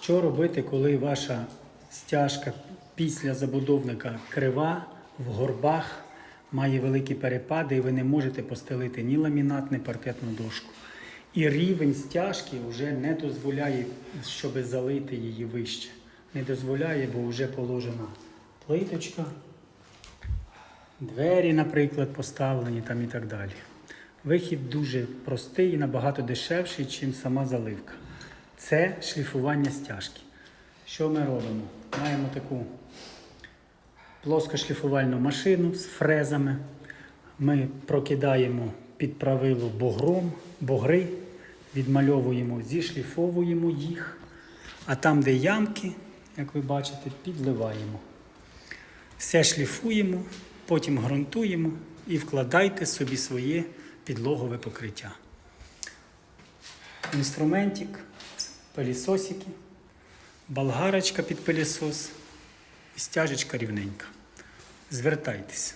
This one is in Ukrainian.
Що робити, коли ваша стяжка після забудовника крива, в горбах, має великі перепади, і ви не можете постелити ні ламінат, ні паркетну дошку. І рівень стяжки вже не дозволяє, щоб залити її вище. Не дозволяє, бо вже положена плиточка, двері, наприклад, поставлені там і так далі. Вихід дуже простий і набагато дешевший, ніж сама заливка. Це шліфування стяжки. Що ми робимо? Маємо таку плоскошліфувальну машину з фрезами. Ми прокидаємо під правило бугром, бугри, відмальовуємо, зішліфовуємо їх, а там, де ямки, як ви бачите, підливаємо. Все шліфуємо, потім ґрунтуємо і вкладайте собі своє підлогове покриття. Інструментик, пилісосики, болгарочка під пилісос і стяжечка рівненька. Звертайтеся.